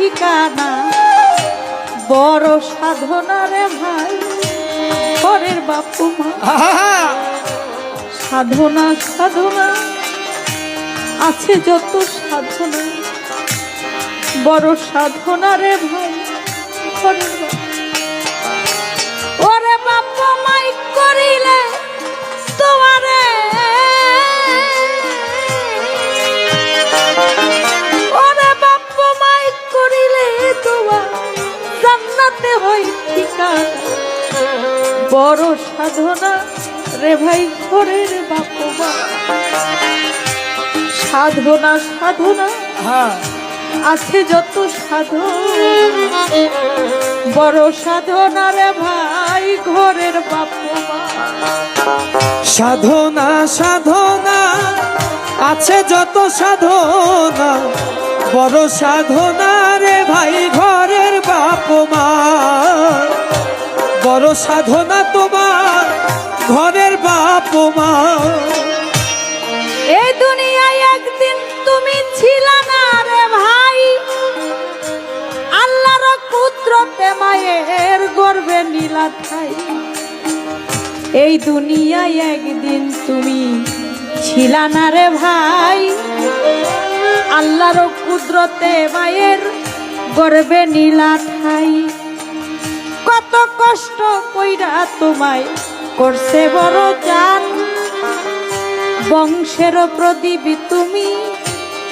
ঠিকানা? বড় সাধনা রে ভাই পরের বাপু মা। সাধনা সাধনা আছে যত সাধনা। বড় সাধনা রে ভাই পরের বাপ। বড় সাধনা রে ভাই ঘরের বাপু মা সাধনা সাধনা হ্যাঁ। আছে যত সাধন। বড় সাধনা রে ভাই ঘরের বাপু মা সাধনা সাধনা আছে যত সাধনা। বড় সাধনা রে ভাই ঘরের বাপ মা বড় সাধনা তোমার, ঘরের বাপ মা। এই দুনিয়ায় একদিন তুমি ছিল না রে ভাই। আল্লাহর কুদরতে মায়ের গর্বে নীলা ঠাই এই দুনিয়ায় একদিন তুমি ছিল না রে ভাই। আল্লাহর কুদরতে মায়ের গর্বে নীলা ঠাই কত কষ্ট কইরা তোমায় করছে বড় জান বংশের প্রদীপ তুমি,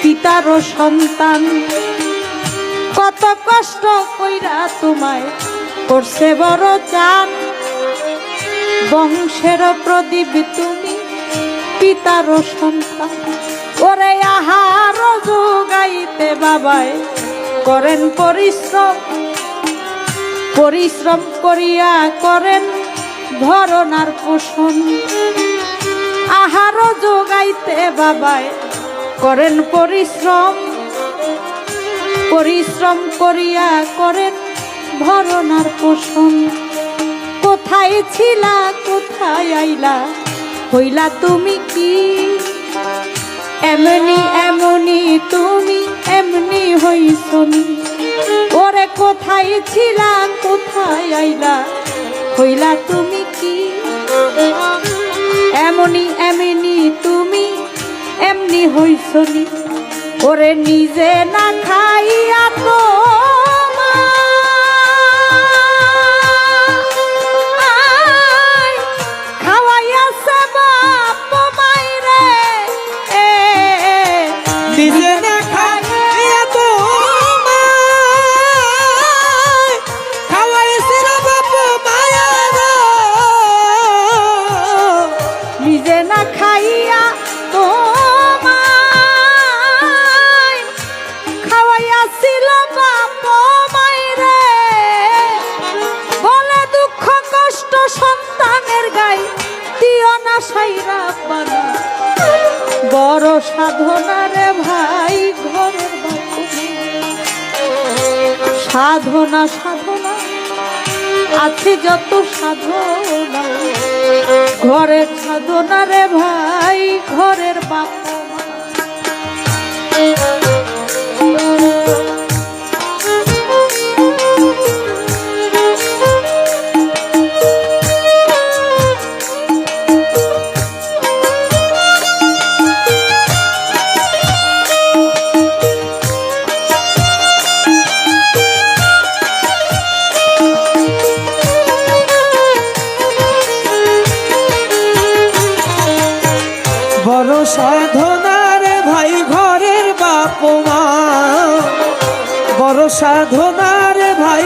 পিতার সন্তান। কত কষ্ট কইরা তোমায় করছে বড় চান। বংশের প্রদীপ তুমি, পিতার সন্তান। ওরে আহার যোগাইতে বাবায় করেন পরিশ্রম। পরিশ্রম করিয়া করেন ভরনার পোষণ। আহারও যোগাইতে বাবায় করেন পরিশ্রম। পরিশ্রম করিয়া করেন ভরনার পোষণ। কোথায় ছিলা, কোথায় আইলা, হইলা তুমি কি? এমনি এমনি তুমি এমনি হইসনি। ওরে কোথায় ছিলাম, কোথায় আইলা? হইলা তুমি কি? এমনি এমনি তুমি এমনি হইসনি। ওরে নিজে না খাইয়া তো আছে যত সাধনা ঘরের সাধনা রে ভাই ঘরের বাপ বড় সাধনার ভাই,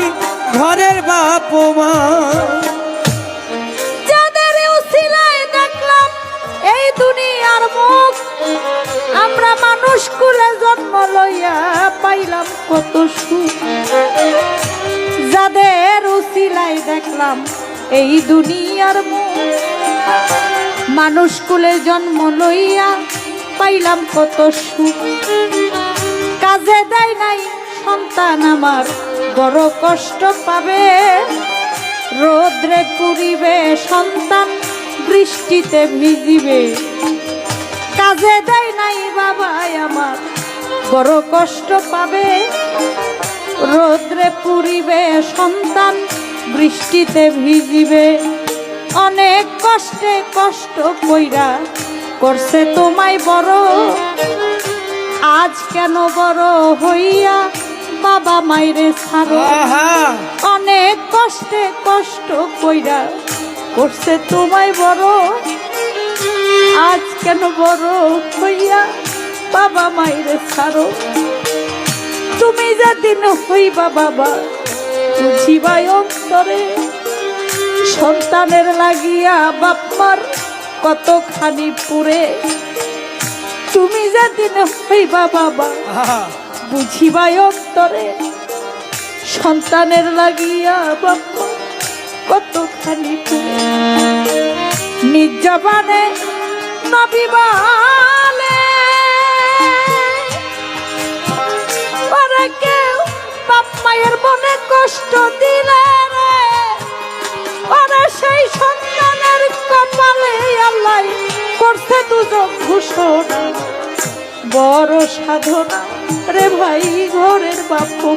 ঘরের বাপ মা। যাদের উসিলায় দেখলাম, এই দুনিয়ার মুখ, আমরা মানুষ কুলে জন্ম লইয়া পাইলাম কত সুখ। যাদের উসিলায় দেখলাম, এই দুনিয়ার মুখ, মানুষ কুলে জন্ম লইয়া পাইলাম কত সুখ। কাজে দেয় নাই সন্তান আমার বড় কষ্ট পাবে। রোদ্রে পুরিবে সন্তান, বৃষ্টিতে ভিজিবে। কাজে দেয় নাই বাবাই আমার, বড় কষ্ট পাবে। রোদ্রে পুরিবে সন্তান, বৃষ্টিতে ভিজিবে। অনেক কষ্টে কষ্ট কইরা করছে তোমায় বড়। আজ কেন বড় হইয়া বাবা মাইরে ছাড়ো। অনেক কষ্টে কষ্ট কইরা করছে তোমায় বড়। আজ কেন বড় হইয়া বাবা মাইরে ছাড়ো। তুমি যেদিন হইবা বাবা বুঝিবাই অন্তরে। সন্তানের লাগিয়া বাপ্পার কতখানি পুরে। তুমি যেদিন হইবা বাবা বুঝিবাই অন্তরে, সন্তানের লাগিয়া বাপ্পা কতখানি জবানে নবিবালে পরে কেউ বাপ মায়ের মনে কষ্ট দিলে রে সেই সন্তানের কপালে আল্লাহ করছে দুজন ঘোষণা। বড় সাধনা রে ভাই, ঘরের বাপু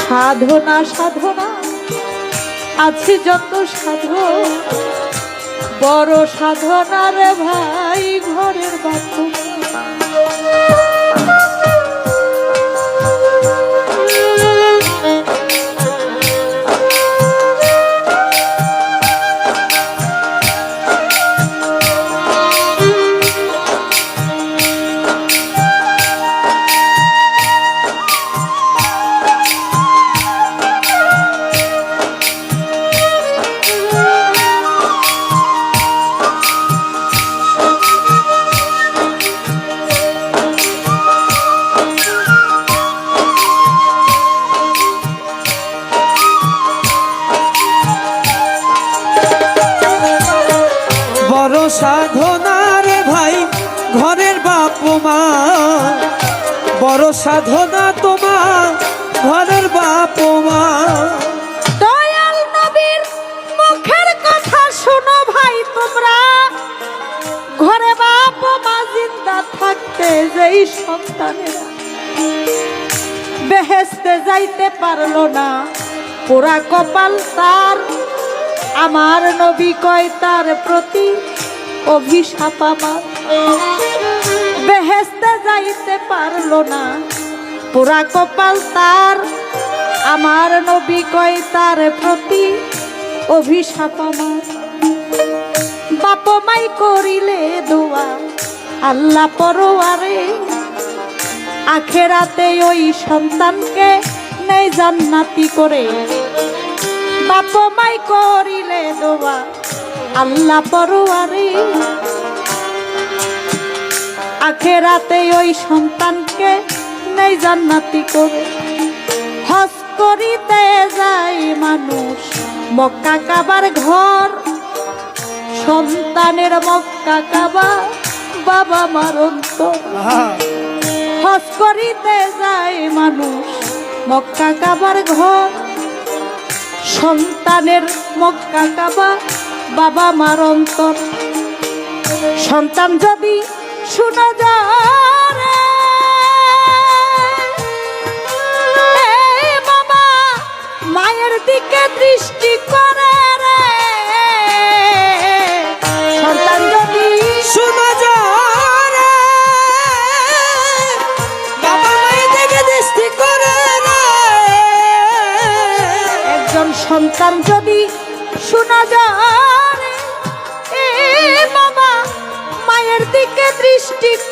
সাধনা সাধনা, আছে যত সাধন। বড় সাধনা রে ভাই, ঘরের বাপু সাধনা তোমার, ঘরের বাপ মা। দয়াল নবীর মুখের কথা শোনো ভাই তোমরা। ঘরে বাপ মা জিন্দা থাকতে যেই সন্তানেরা। বেহেস্তে যাইতে পারল না, পোড়া কপাল তার। আমার নবী কয় তার প্রতি অভিশাপ আমার। বেহেস্তে যাইতে পারল না পোড়া কপাল তার। আমার নবী কয় তার প্রতি অভিশাপ আমার। বাপ মাই করিলে দোয়া, আল্লাহ পরোয়ারে। আখেরাতে ওই সন্তানকে নেই জান্নাতি করে। বাপ মাই করিলে দোয়া, আল্লাহ পরোয়ারে। আখেরাতে ওই সন্তানকে নেই জান্নাতি করে হজ করিতে যায় মানুষ, মক্কা কাবার ঘর। সন্তানের মক্কা কাবা বাবা মার হজ করিতে যায় মানুষ, মক্কা কাবার ঘর। সন্তানের মক্কা কাবা বাবা মার অন্তর। সন্তান যদি শুনো যারে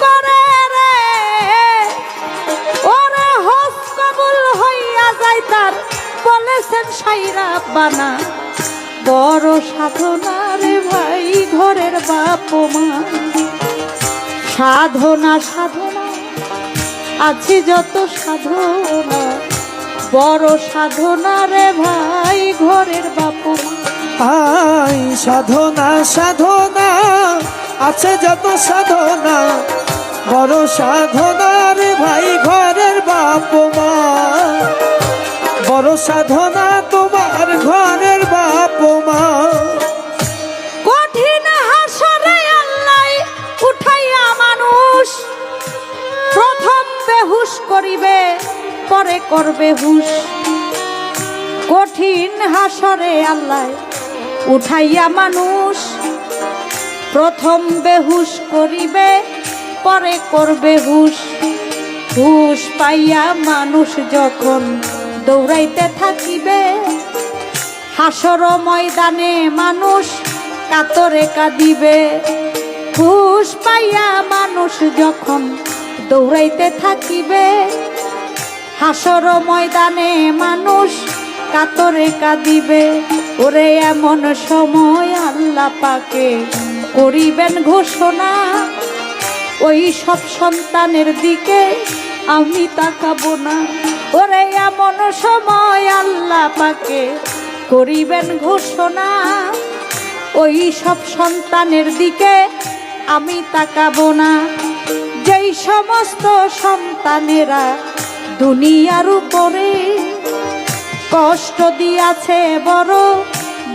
করে রে। ওরে হস কবুল হইয়া যায় তার, বলেছেন সাইরা বানা। বড় সাধনা রে ভাই, ঘরের বাপ মা। সাধনা সাধনা, আছে যত সাধনা। বড় সাধনা রে ভাই, ঘরের বাপু আই, সাধনা সাধনা, আছে যত সাধনা। বড় সাধনা রে ভাই ঘরের বাপ মা। বড় সাধনা তোমার ঘরের বাপ মা। কঠিন হাসরে আল্লাহ উঠাইয়া মানুষ, প্রথম বেহুশ করিবে, পরে করবে হুশ। কঠিন হাসরে আল্লাহ উঠাইয়া মানুষ, প্রথম বেহুশ করিবে পরে করবে হুশ। হুশ পাইয়া মানুষ যখন দৌড়াইতে থাকিবে, হাসর ময়দানে মানুষ কাতরে কাঁদিবে। হুশ পাইয়া মানুষ যখন দৌড়াইতে থাকিবে, হাসর ময়দানে মানুষ কাতরে কাঁদিবে। ওরে এমন সময় আল্লাহ পাকে করিবেন ঘোষণা ওই সব সন্তানের দিকে আমি তাকাবো না। ওরে, এমন সময় আল্লাহ পাকে করিবেন ঘোষণা। ওই সব সন্তানের দিকে আমি তাকাবো না। যেই সমস্ত সন্তানেরা দুনিয়ার উপরে কষ্ট দিয়াছে, বড়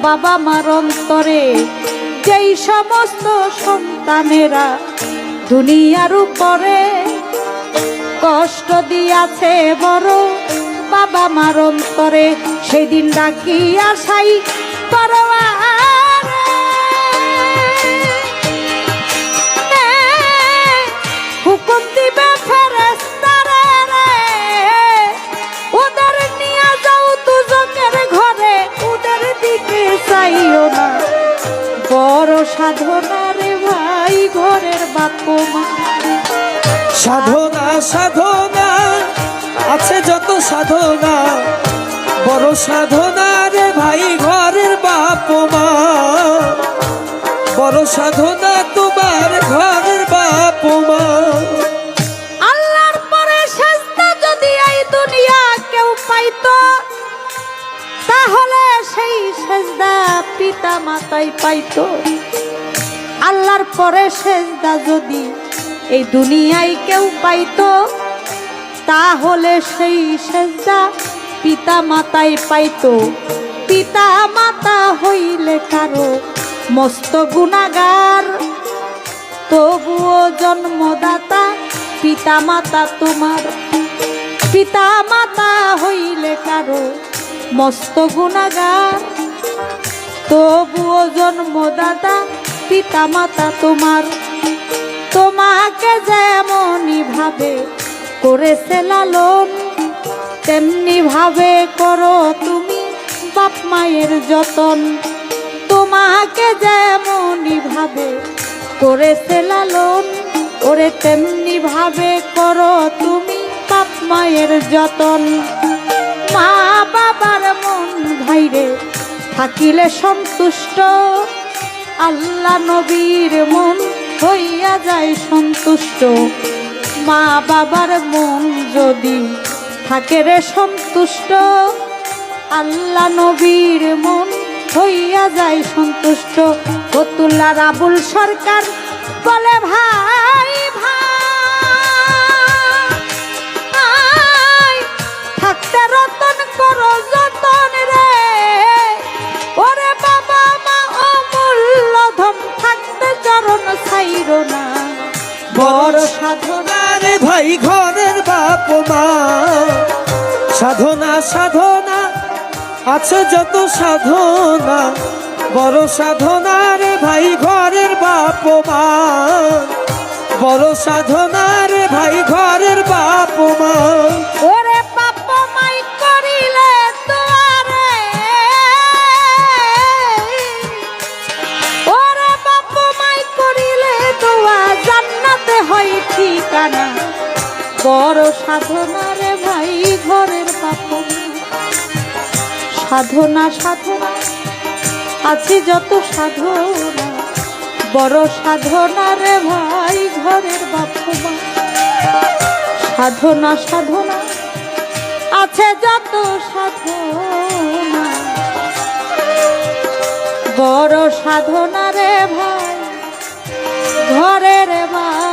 বাবা মার অন্তরে, যেই সমস্ত সন্তানেরা দুনিয়ার উপরে কষ্ট দিয়াছে বড় বাবা মার অন্তরে। সেদিন ডাকি আসাই হুকুম দিবে ফেরেস্তারে রে। ওদের নিয়ে যাও দুজনের ঘরে, ওদের দিকে চাইও না। বড় সাধনা ভাই ঘরের বাপু মা। সাধনা সাধনা আছে যত সাধনা। বড় সাধনা রে ভাই ঘরের বাপ মা। বড় সাধনা তোমার ঘরের বাপ মা। আল্লাহর পরে সেজদা যদি এই দুনিয়া কেউ পাইতো তাহলে সেই সেজদা পিতা মাতাই পাইতো। আল্লাহর পরে সেজদা যদি এই দুনিয়ায় কেউ পাইতো, তাহলে সেই সেজদা পিতা মাতাই পাইতো। পিতা মাতা হইলে কারও মস্ত গুণাগার তবুও জন্মদাতা পিতা মাতা তোমার। পিতা মাতা হইলে কারও মস্ত গুণাগার তবুও জন্মদাতা পিতা মাতা তোমার। তোমাকে যেমনই ভাবে করেছে লালন, তেমনি ভাবে করো তুমি বাপ মায়ের যতন। তোমাকে যেমনই ভাবে করেছে লালন, ওরে তেমনি ভাবে করো তুমি বাপ মায়ের যতন। মা বাবার মন ভাইরে থাকিলে সন্তুষ্ট। আল্লাহ নবীর মন হইয়া যায় সন্তুষ্ট। মা বাবার মন যদি থাকে রে সন্তুষ্ট, আল্লাহ নবীর মন হইয়া যায় সন্তুষ্ট। ফতুল্লা রাবুল সরকার বলে, ভাই ছাইর না। বড় সাধনা সাধনা রে ভাই ঘরের বাপ মা। সাধনা সাধনা আছে যত সাধনা। বড় সাধনা রে ভাই ঘরের বাপ মা। বড় সাধনা রে ভাই ঘরের বাপ মা। ঠিকানা? বড় সাধনা রে ভাই, ঘরের বাপ সাধনা সাধনা, আছে যত সাধনা। বড় সাধনা রে ভাই, ঘরের বাপ মা সাধনা সাধনা, আছে যত সাধনা। বড় সাধনা রে ভাই, ঘরের ভাই